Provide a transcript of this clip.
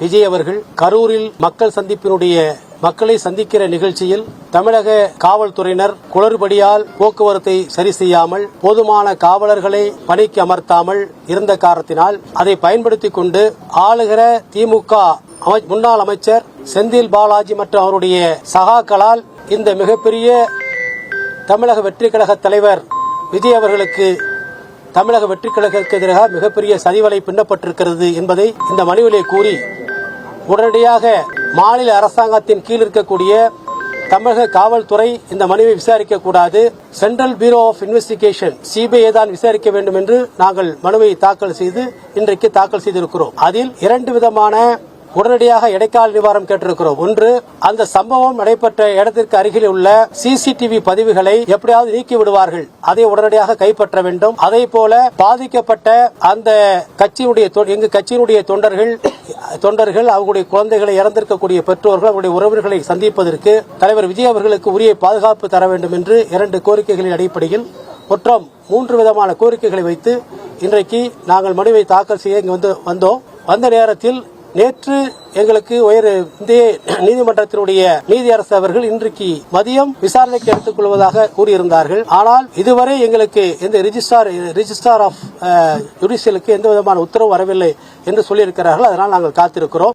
விஜய் அவர்கள் கரூரில் மக்கள் சந்திப்பினுடைய மக்களை சந்திக்கிற நிகழ்ச்சியில் தமிழக காவல்துறையினர் குளறுபடியால் போக்குவரத்தை சரி செய்யாமல் போதுமான காவலர்களை பணிக்கு அமர்த்தாமல் இருந்த காரணத்தினால் அதை பயன்படுத்திக் கொண்டு ஆளுகிற திமுக அமை- முன்னாள் அமைச்சர் செந்தில் பாலாஜி மற்றும் அவருடைய சகாக்களால் இந்த மிகப்பெரிய தமிழக வெற்றி கழக தலைவர் விஜய் அவர்களுக்கு தமிழக வெற்றி கழகத்திற்கு எதிராக மிகப்பெரிய சதிவலை பின்னப்பட்டிருக்கிறது என்பதை இந்த மனுவிலே கூறி உடனடியாக மாநில அரசாங்கத்தின் கீழ் இருக்கக்கூடிய தமிழக காவல்துறை இந்த மனுவை விசாரிக்க கூடாது. Central bureau of investigation CBI தான் விசாரிக்க வேண்டும் என்று நாங்கள் மனுவை தாக்கல் செய்து இன்றைக்கு தாக்கல் செய்திருக்கிறோம். அதில் இரண்டு விதமான உடனடியாக இடைக்கால நிவாரணம் கேட்டிருக்கிறோம். ஒன்று அந்த சம்பவம் நடைபெற்ற இடத்திற்கு அருகில் உள்ள சிசிடிவி பதிவுகளை எப்படியாவது நீக்கி விடுவார்கள். அதை உடனடியாக கைப்பற்ற வேண்டும். அதே போல பாதிக்கப்பட்ட அந்த கட்சியினுடைய எங்க கட்சியினுடைய தொண்டர்கள் தொண்டர்கள் அவர்களுடைய குழந்தைகளை இறந்திருக்கக்கூடிய பெற்றோர்கள் அவருடைய உறவினர்களை சந்திப்பதற்கு தலைவர் விஜய் அவர்களுக்கு உரிய பாதுகாப்பு தர வேண்டும் என்று இரண்டு கோரிக்கைகளின் அடிப்படையில் மொத்தம் மூன்று விதமான கோரிக்கைகளை வைத்து இன்றைக்கு நாங்கள் மனுவை தாக்கல் செய்ய இங்கு வந்து வந்தோம். வந்த நேரத்தில் நேற்று எங்களுக்கு உயர் இந்திய நீதிமன்றத்தினுடைய நீதியரசு அவர்கள் இன்றைக்கு மதியம் விசாரணைக்கு எடுத்துக் கொள்வதாக கூறியிருந்தார்கள். ஆனால் இதுவரை எங்களுக்கு எந்த ரிஜிஸ்டார் ரிஜிஸ்டார் ஆஃப் ஜுடிஷியலுக்கு எந்த விதமான உத்தரவு வரவில்லை என்று சொல்லியிருக்கிறார்கள். அதனால் நாங்கள் காத்திருக்கிறோம்.